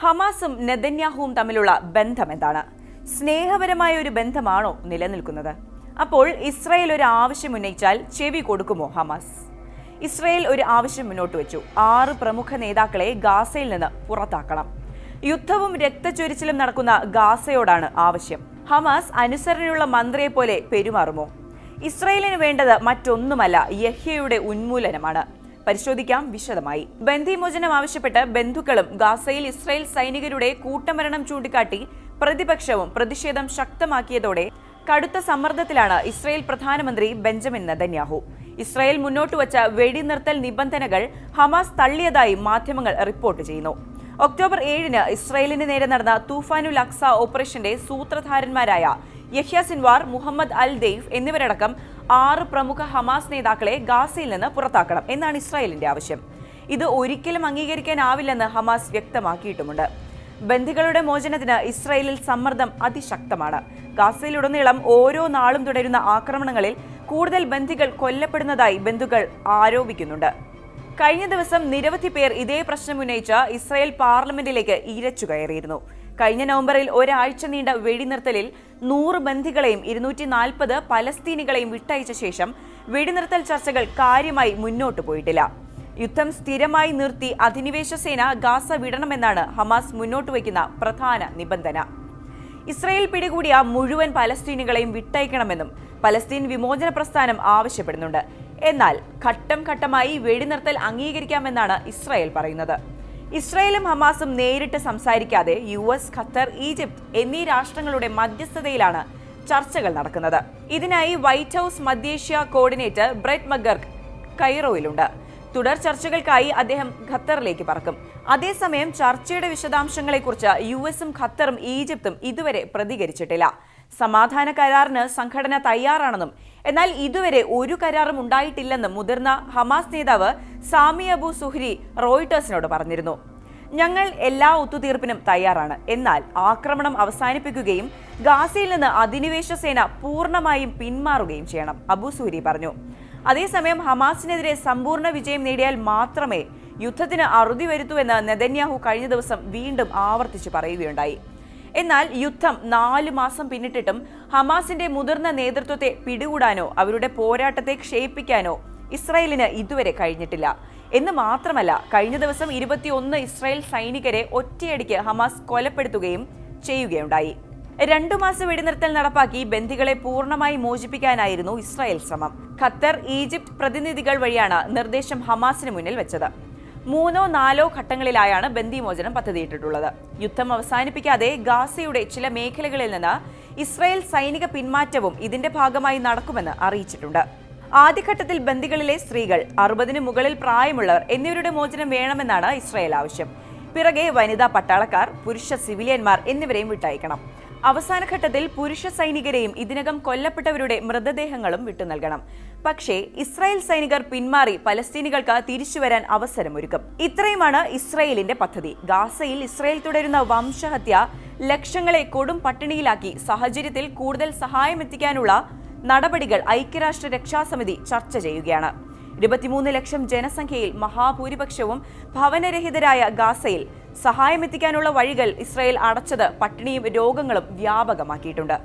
ഹമാസും നെതന്യാഹുവും തമ്മിലുള്ള ബന്ധം എന്താണ്? സ്നേഹപരമായ ഒരു ബന്ധമാണോ നിലനിൽക്കുന്നത്? അപ്പോൾ ഇസ്രായേൽ ഒരു ആവശ്യം ഉന്നയിച്ചാൽ ചെവി കൊടുക്കുമോ ഹമാസ്? ഇസ്രായേൽ ഒരു ആവശ്യം മുന്നോട്ട് വെച്ചു. ആറ് പ്രമുഖ നേതാക്കളെ ഗാസയിൽ നിന്ന് പുറത്താക്കണം. യുദ്ധവും രക്തച്ചൊരിച്ചിലും നടക്കുന്ന ഗാസയോടാണ് ആവശ്യം. ഹമാസ് അനുസരണയുള്ള മന്ത്രിയെ പോലെ പെരുമാറുമോ? ഇസ്രായേലിന് വേണ്ടത് മറ്റൊന്നുമല്ല യഹ്യയുടെ ഉന്മൂലനമാണ്. പരിശോധിക്കാം. വിശദമായി. ബന്ധിമോചനം ആവശ്യപ്പെട്ട് ബന്ധുക്കളും ഗാസയിൽ ഇസ്രായേൽ സൈനികരുടെ കൂട്ടമരണം ചൂണ്ടിക്കാട്ടി പ്രതിപക്ഷവും പ്രതിഷേധം ശക്തമാക്കിയതോടെ കടുത്ത സമ്മർദ്ദത്തിലാണ് ഇസ്രായേൽ പ്രധാനമന്ത്രി ബെഞ്ചമിൻ നെതന്യാഹു. ഇസ്രായേൽ മുന്നോട്ട് വച്ച വെടിനിർത്തൽ നിബന്ധനകൾ ഹമാസ് തള്ളിയതായി മാധ്യമങ്ങൾ റിപ്പോർട്ട് ചെയ്യുന്നു. ഒക്ടോബർ ഏഴിന് ഇസ്രായേലിന് നേരെ നടന്ന തൂഫാനുൽ അക്സ ഓപ്പറേഷന്റെ സൂത്രധാരന്മാരായ Yahya Sinwar Muhammad al Deif എന്നിവരടക്കം ആറ് പ്രമുഖ ഹമാസ് നേതാക്കളെ ഗാസയിൽ നിന്ന് പുറത്താക്കണം. എന്നാണ് ഇസ്രായേലിന്റെ ആവശ്യം. ഇത് ഒരിക്കലും അംഗീകരിക്കാനാവില്ലെന്ന് ഹമാസ് വ്യക്തമാക്കിയിട്ടുമുണ്ട്. ബന്ധികളുടെ മോചനത്തിന് ഇസ്രായേലിൽ സമ്മർദ്ദം അതിശക്തമാണ്. ഗാസയിലുടനീളം ഓരോ നാളും തുടരുന്ന ആക്രമണങ്ങളിൽ കൂടുതൽ ബന്ധികൾ കൊല്ലപ്പെടുന്നതായി ബന്ധുക്കൾ ആരോപിക്കുന്നുണ്ട്. കഴിഞ്ഞ ദിവസം നിരവധി പേർ ഇതേ പ്രശ്നം ഉന്നയിച്ച് ഇസ്രായേൽ പാർലമെന്റിലേക്ക് ഇരച്ചു കയറിയിരുന്നു. കഴിഞ്ഞ നവംബറിൽ ഒരാഴ്ച നീണ്ട വെടിനിർത്തലിൽ നൂറ് ബന്ധികളെയും ഇരുന്നൂറ്റി നാൽപ്പത് പലസ്തീനികളെയും വിട്ടയച്ച ശേഷം വെടിനിർത്തൽ ചർച്ചകൾ കാര്യമായി മുന്നോട്ടു പോയിട്ടില്ല. യുദ്ധം സ്ഥിരമായി നിർത്തി അധിനിവേശ സേന ഗാസ വിടണമെന്നാണ് ഹമാസ് മുന്നോട്ട് വയ്ക്കുന്ന പ്രധാന നിബന്ധന. ഇസ്രയേൽ പിടികൂടിയ മുഴുവൻ പലസ്തീനുകളെയും വിട്ടയക്കണമെന്നും പലസ്തീൻ വിമോചന പ്രസ്ഥാനം ആവശ്യപ്പെടുന്നുണ്ട്. എന്നാൽ ഘട്ടം ഘട്ടമായി വെടിനിർത്തൽ അംഗീകരിക്കാമെന്നാണ് ഇസ്രായേൽ പറയുന്നത്. ഇസ്രായേലും ഹമാസും നേരിട്ട് സംസാരിക്കാതെ യു എസ് ഖത്തർ ഈജിപ്ത് എന്നീ രാഷ്ട്രങ്ങളുടെ മധ്യസ്ഥതയിലാണ് ചർച്ചകൾ നടക്കുന്നത്. ഇതിനായി വൈറ്റ് ഹൌസ് മധ്യേഷ്യ കോർഡിനേറ്റർ ബ്രെറ്റ് മഗർക്ക് കൈറോയിലുണ്ട്. തുടർ ചർച്ചകൾക്കായി അദ്ദേഹം ഖത്തറിലേക്ക് പറക്കും. അതേസമയം ചർച്ചയുടെ വിശദാംശങ്ങളെക്കുറിച്ച് യു എസും ഖത്തറും ഈജിപ്തും ഇതുവരെ പ്രതികരിച്ചിട്ടില്ല. സമാധാന കരാറിന് സംഘടന തയ്യാറാണെന്നും എന്നാൽ ഇതുവരെ ഒരു കരാറും ഉണ്ടായിട്ടില്ലെന്ന് മുതിർന്ന ഹമാസ് നേതാവ് സാമി അബു സുഹ്രി റോയിട്ടേഴ്സിനോട് പറഞ്ഞിരുന്നു. ഞങ്ങൾ എല്ലാ ഒത്തുതീർപ്പിനും തയ്യാറാണ്. എന്നാൽ ആക്രമണം അവസാനിപ്പിക്കുകയും ഗാസയിൽ നിന്ന് അധിനിവേശ സേന പൂർണമായും പിന്മാറുകയും ചെയ്യണം അബു സൂരി പറഞ്ഞു. അതേസമയം ഹമാസിനെതിരെ സമ്പൂർണ വിജയം നേടിയാൽ മാത്രമേ യുദ്ധത്തിന് അറുതി വരുത്തൂവെന്ന് നെതന്യാഹു കഴിഞ്ഞ ദിവസം വീണ്ടും ആവർത്തിച്ചു പറയുകയുണ്ടായി. എന്നാൽ യുദ്ധം നാല് മാസം പിന്നിട്ടിട്ടും ഹമാസിന്റെ മുതിർന്ന നേതൃത്വത്തെ പിടികൂടാനോ അവരുടെ പോരാട്ടത്തെ ക്ഷയിപ്പിക്കാനോ ഇസ്രായേലിന് ഇതുവരെ കഴിഞ്ഞിട്ടില്ല. എന്ന് മാത്രമല്ല കഴിഞ്ഞ ദിവസം ഇരുപത്തിയൊന്ന് ഇസ്രായേൽ സൈനികരെ ഒറ്റയടിക്ക് ഹമാസ് കൊലപ്പെടുത്തുകയും ചെയ്യുകയുണ്ടായി. രണ്ടു മാസം വെടിനിർത്തൽ നടപ്പാക്കി ബന്ധികളെ പൂർണമായി മോചിപ്പിക്കാനായിരുന്നു ഇസ്രായേൽ ശ്രമം. ഖത്തർ ഈജിപ്ത് പ്രതിനിധികൾ വഴിയാണ് നിർദ്ദേശം ഹമാസിന് മുന്നിൽ വെച്ചത്. മൂന്നോ നാലോ ഘട്ടങ്ങളിലായാണ് ബന്ദിമോചനം പദ്ധതിയിട്ടിട്ടുള്ളത്. യുദ്ധം അവസാനിപ്പിക്കാതെ ഗാസയുടെ ചില മേഖലകളിൽ നിന്ന് ഇസ്രായേൽ സൈനിക പിന്മാറ്റവും ഇതിന്റെ ഭാഗമായി നടക്കുമെന്ന് അറിയിച്ചിട്ടുണ്ട്. ആദ്യഘട്ടത്തിൽ ബന്ദികളിലെ സ്ത്രീകൾ അറുപതിന് മുകളിൽ പ്രായമുള്ളവർ എന്നിവരുടെ മോചനം വേണമെന്നാണ് ഇസ്രായേൽ ആവശ്യം. പിറകെ വനിതാ പട്ടാളക്കാർ പുരുഷ സിവിലിയന്മാർ എന്നിവരെയും വിട്ടയക്കണം. അവസാന ഘട്ടത്തിൽ പുരുഷ സൈനികരെയും ഇതിനകം കൊല്ലപ്പെട്ടവരുടെ മൃതദേഹങ്ങളും വിട്ടു നൽകണം. പക്ഷേ ഇസ്രായേൽ സൈനികർ പിന്മാറി പലസ്തീനികൾക്ക് തിരിച്ചുവരാൻ അവസരമൊരുക്കും. ഇത്രയുമാണ് ഇസ്രായേലിന്റെ പദ്ധതി. ഗാസയിൽ ഇസ്രായേൽ തുടരുന്ന വംശഹത്യ ലക്ഷങ്ങളെ കൊടും പട്ടിണിയിലാക്കി സാഹചര്യത്തിൽ കൂടുതൽ സഹായമെത്തിക്കാനുള്ള നടപടികൾ ഐക്യരാഷ്ട്ര രക്ഷാസമിതി ചർച്ച ചെയ്യുകയാണ്. ഇരുപത്തിമൂന്ന് ലക്ഷം ജനസംഖ്യയിൽ മഹാഭൂരിപക്ഷവും ഭവനരഹിതരായ ഗാസയിൽ സഹായമെത്തിക്കാനുള്ള വഴികൾ ഇസ്രായേൽ അടച്ചത് പട്ടിണിയും രോഗങ്ങളും വ്യാപകമാക്കിയിട്ടുണ്ട്.